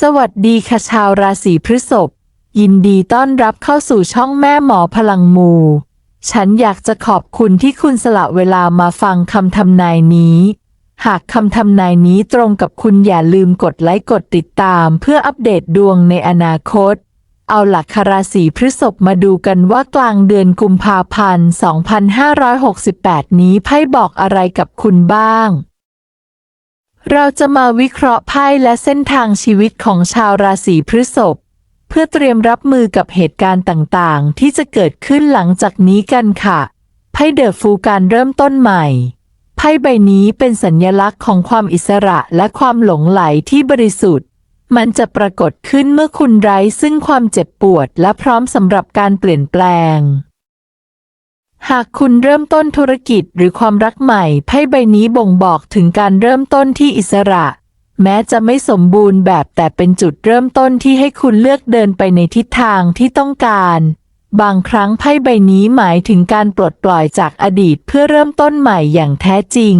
สวัสดีค่ะชาวราศีพฤษภยินดีต้อนรับเข้าสู่ช่องแม่หมอพลังมู ฉันอยากจะขอบคุณที่คุณสละเวลามาฟังคำทำนายนี้ หากคำทำนายนี้ตรงกับคุณอย่าลืมกดไลค์กดติดตามเพื่ออัปเดตดวงในอนาคต เอาหลักคราศีพฤษภมาดูกันว่ากลางเดือนกุมภาพันธ์ 2568 นี้ไพ่บอกอะไรกับคุณบ้าง เราจะมาวิเคราะห์ไพ่และเส้นทางชีวิตของชาวราศีพฤษภเพื่อเตรียมรับมือกับเหตุการณ์ต่างๆ ที่จะเกิดขึ้นหลังจากนี้กันค่ะ ไพ่เดอะฟูการเริ่มต้นใหม่ ไพ่ใบนี้เป็นสัญลักษณ์ของความอิสระและความหลงไหลที่บริสุทธิ์ มันจะปรากฏขึ้นเมื่อคุณไร้ซึ่งความเจ็บปวดและพร้อมสำหรับการเปลี่ยนแปลง หากคุณเริ่มต้นธุรกิจหรือความรักใหม่ไพ่ใบนี้บ่งบอกถึงการเริ่มต้นที่อิสระ แม้จะไม่สมบูรณ์แบบแต่เป็นจุดเริ่มต้นที่ให้คุณเลือกเดินไปในทิศทางที่ต้องการ บางครั้งไพ่ใบนี้หมายถึงการปลดปล่อยจากอดีตเพื่อเริ่มต้นใหม่อย่างแท้จริง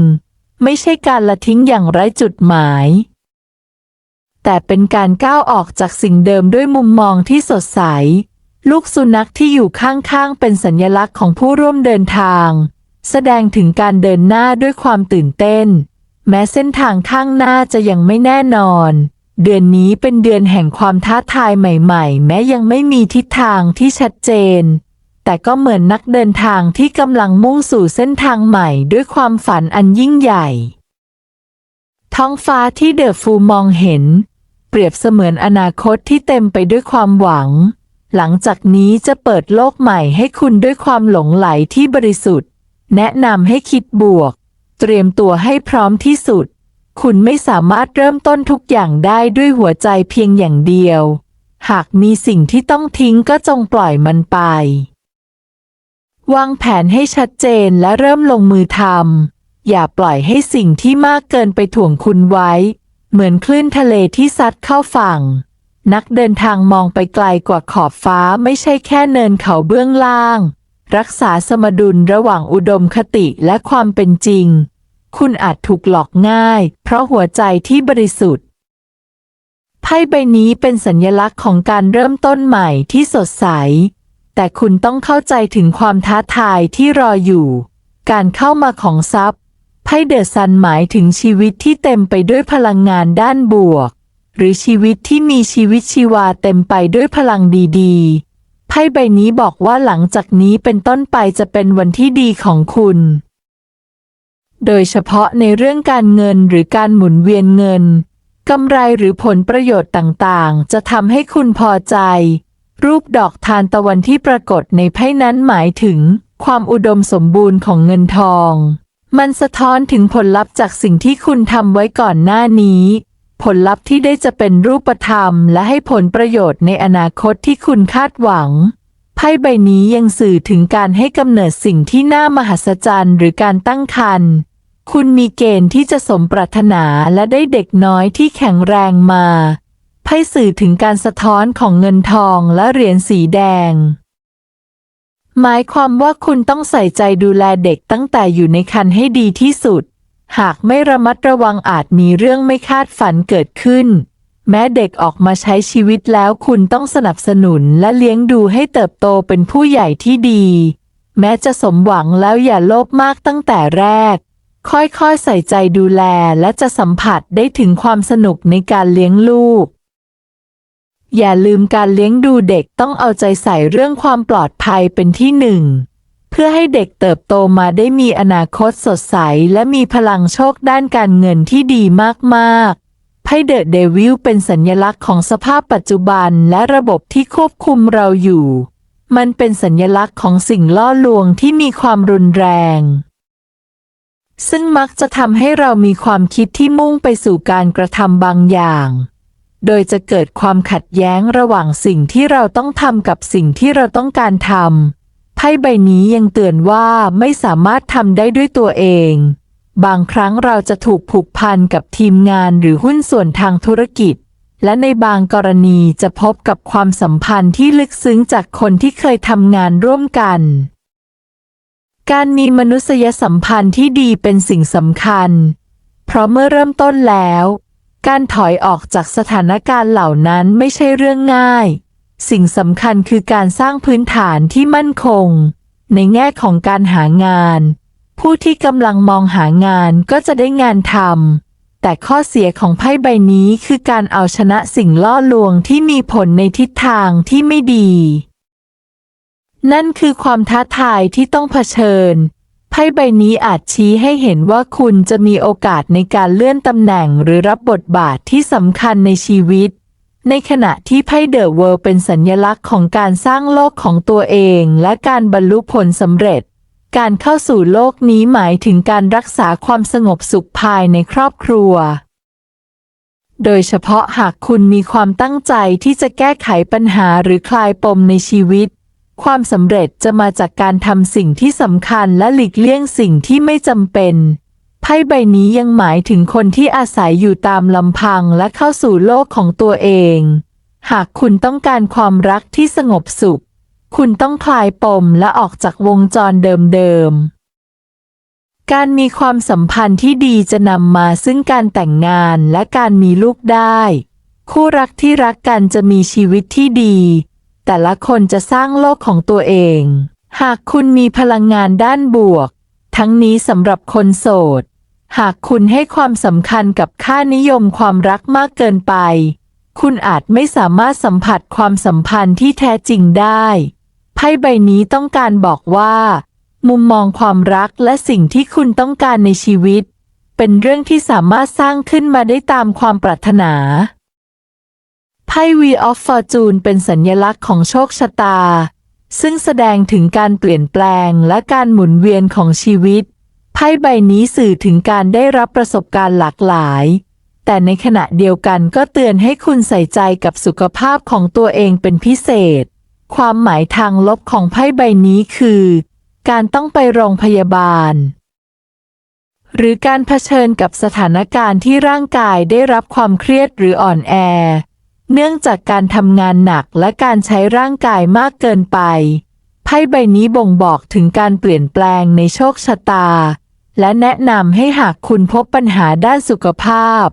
ไม่ใช่การละทิ้งอย่างไร้จุดหมาย แต่เป็นการก้าวออกจากสิ่งเดิมด้วยมุมมองที่สดใส ลูกสุนัขที่อยู่ข้างๆ เป็นสัญลักษณ์ของผู้ร่วมเดินทาง แสดงถึงการเดินหน้าด้วยความตื่นเต้น แม้เส้นทางข้างหน้าจะยังไม่แน่นอน เดือนนี้เป็นเดือนแห่งความท้าทายใหม่ๆ แม้ยังไม่มีทิศทางที่ชัดเจน แต่ก็เหมือนนักเดินทางที่กำลังมุ่งสู่เส้นทางใหม่ด้วยความฝันอันยิ่งใหญ่ ท้องฟ้าที่เดอะฟูมองเห็น เปรียบเสมือนอนาคตที่เต็มไปด้วยความหวัง หลังจากนี้จะเปิดโลกใหม่ให้คุณด้วยความหลงไหลที่บริสุทธิ์ แนะนำให้คิดบวก เตรียมตัวให้พร้อมที่สุด คุณไม่สามารถเริ่มต้นทุกอย่างได้ด้วยหัวใจเพียงอย่างเดียว หากมีสิ่งที่ต้องทิ้งก็จงปล่อยมันไป วางแผนให้ชัดเจนและเริ่มลงมือทำอย่าปล่อยให้สิ่งที่มากเกินไปถ่วงคุณไว้ เหมือนคลื่นทะเลที่ซัดเข้าฝั่ง นักเดินทางมองไปไกลกว่าขอบฟ้าไม่ใช่แค่เนินเขาเบื้องล่าง รักษาสมดุลระหว่างอุดมคติและความเป็นจริง คุณอาจถูกหลอกง่าย เพราะหัวใจที่บริสุทธิ์ไพ่ใบนี้เป็นสัญลักษณ์ของการเริ่มต้นใหม่ที่สดใส แต่คุณต้องเข้าใจถึงความท้าทายที่รออยู่ การเข้ามาของทรัพย์ไพ่เดอะซันหมายถึงชีวิตที่เต็มไปด้วยพลังงานด้านบวก หรือชีวิตที่มีชีวิตชีวาเต็มไปด้วยพลังดีๆ ไพ่ใบนี้บอกว่าหลังจากนี้เป็นต้นไปจะเป็นวันที่ดีของคุณ โดยเฉพาะในเรื่องการเงินหรือการหมุนเวียนเงินกำไรหรือผลประโยชน์ต่างๆ จะทำให้คุณพอใจ รูปดอกทานตะวันที่ปรากฏในไพ่นั้นหมายถึง ความอุดมสมบูรณ์ของเงินทอง มันสะท้อนถึงผลลัพธ์จากสิ่งที่คุณทำไว้ก่อนหน้านี้ ผลลัพธ์ที่ได้จะเป็นรูปธรรมและให้ผลประโยชน์ในอนาคตที่คุณคาดหวัง ไพ่ใบนี้ยังสื่อถึงการให้กำเนิดสิ่งที่น่ามหัศจรรย์หรือการตั้งครรภ์คุณมีเกณฑ์ที่จะสมปรารถนาและได้เด็กน้อยที่แข็งแรงมาไพ่สื่อถึงการสะท้อนของเงินทองและเหรียญสีแดง หมายความว่าคุณต้องใส่ใจดูแลเด็กตั้งแต่อยู่ในครรภ์ให้ดีที่สุด หากไม่ระมัดระวังอาจมีเรื่องไม่คาดฝันเกิดขึ้น แม้เด็กออกมาใช้ชีวิตแล้วคุณต้องสนับสนุนและเลี้ยงดูให้เติบโตเป็นผู้ใหญ่ที่ดี แม้จะสมหวังแล้วอย่าโลภมากตั้งแต่แรก ค่อยๆใส่ใจดูแลและจะสัมผัสได้ถึงความสนุกในการเลี้ยงลูก อย่าลืมการเลี้ยงดูเด็กต้องเอาใจใส่เรื่องความปลอดภัยเป็นที่หนึ่ง พื่อให้เด็กเติบโตมาได้มีอนาคตสดใส และมีพลังโชคด้านการเงินที่ดีมากๆ ไพ่เดอะเดวิลเป็นสัญลักษณ์ของสภาพปัจจุบันและระบบที่ควบคุมเราอยู่ มันเป็นสัญลักษณ์ของสิ่งล่อลวงที่มีความรุนแรง ซึ่งมักจะทำให้เรามีความคิดที่มุ่งไปสู่การกระทำบางอย่างโดยจะเกิดความขัดแย้งระหว่างสิ่งที่เราต้องทำกับสิ่งที่เราต้องการทำ พ่ใบนี้ยังเตือนว่าไม่สามารถทำได้ด้วยตัวเอง บางครั้งเราจะถูกผูกพันกับทีมงานหรือหุ้นส่วนทางธุรกิจ และในบางกรณีจะพบกับความสัมพันธ์ที่ลึกซึ้งจากคนที่เคยทำงานร่วมกัน การมีมนุษยสัมพันธ์ที่ดีเป็นสิ่งสำคัญ เพราะเมื่อเริ่มต้นแล้ว การถอยออกจากสถานการณ์เหล่านั้นไม่ใช่เรื่องง่าย สิ่งสำคัญคือการสร้างพื้นฐานที่มั่นคง ในแง่ของการหางาน ผู้ที่กำลังมองหางานก็จะได้งานทำแต่ข้อเสียของไพ่ใบนี้คือการเอาชนะสิ่งล่อลวงที่มีผลในทิศทางที่ไม่ดี นั่นคือความท้าทายที่ต้องเผชิญไพ่ใบนี้อาจชี้ให้เห็นว่าคุณจะมีโอกาสในการเลื่อนตำแหน่งหรือรับบทบาทที่สำคัญในชีวิต ในขณะที่ไพ่เดอะเวิลด์เป็นสัญลักษณ์ของการสร้างโลกของตัวเองและการบรรลุผลสำเร็จ การเข้าสู่โลกนี้หมายถึงการรักษาความสงบสุขภายในครอบครัว โดยเฉพาะหากคุณมีความตั้งใจที่จะแก้ไขปัญหาหรือคลายปมในชีวิต ความสำเร็จจะมาจากการทำสิ่งที่สำคัญและหลีกเลี่ยงสิ่งที่ไม่จำเป็น พ่ใบนี้ยังหมายถึงคนที่อาศัยอยู่ตามลำพังและเข้าสู่โลกของตัวเอง หากคุณต้องการความรักที่สงบสุข คุณต้องคลายปมและออกจากวงจรเดิมๆการมีความสัมพันธ์ที่ดีจะนำมาซึ่งการแต่งงานและการมีลูกได้ คู่รักที่รักกันจะมีชีวิตที่ดี แต่ละคนจะสร้างโลกของตัวเอง หากคุณมีพลังงานด้านบวก ทั้งนี้สำหรับคนโสด หากคุณให้ความสำคัญกับค่านิยมความรักมากเกินไป คุณอาจไม่สามารถสัมผัสความสัมพันธ์ที่แท้จริงได้ ไพ่ใบนี้ต้องการบอกว่า มุมมองความรักและสิ่งที่คุณต้องการในชีวิต เป็นเรื่องที่สามารถสร้างขึ้นมาได้ตามความปรารถนาไพ่ We of Fortune เป็นสัญลักษณ์ของโชคชะตา ซึ่งแสดงถึงการเปลี่ยนแปลงและการหมุนเวียนของชีวิต ไพ่ใบนี้สื่อถึงการได้รับประสบการณ์หลากหลาย แต่ในขณะเดียวกันก็เตือนให้คุณใส่ใจกับสุขภาพของตัวเองเป็นพิเศษ ความหมายทางลบของไพ่ใบนี้คือ การต้องไปโรงพยาบาล หรือการเผชิญกับสถานการณ์ที่ร่างกายได้รับความเครียดหรืออ่อนแอ เนื่องจากการทำงานหนักและการใช้ร่างกายมากเกินไป ไพ่ใบนี้บ่งบอกถึงการเปลี่ยนแปลงในโชคชะตา และแนะนำให้หากคุณพบปัญหาด้านสุขภาพ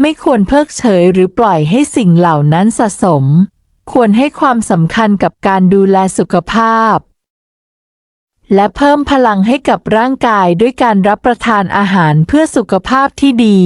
ไม่ควรเพิกเฉยหรือปล่อยให้สิ่งเหล่านั้นสะสม ควรให้ความสำคัญกับการดูแลสุขภาพ และเพิ่มพลังให้กับร่างกายด้วยการรับประทานอาหารเพื่อสุขภาพที่ดี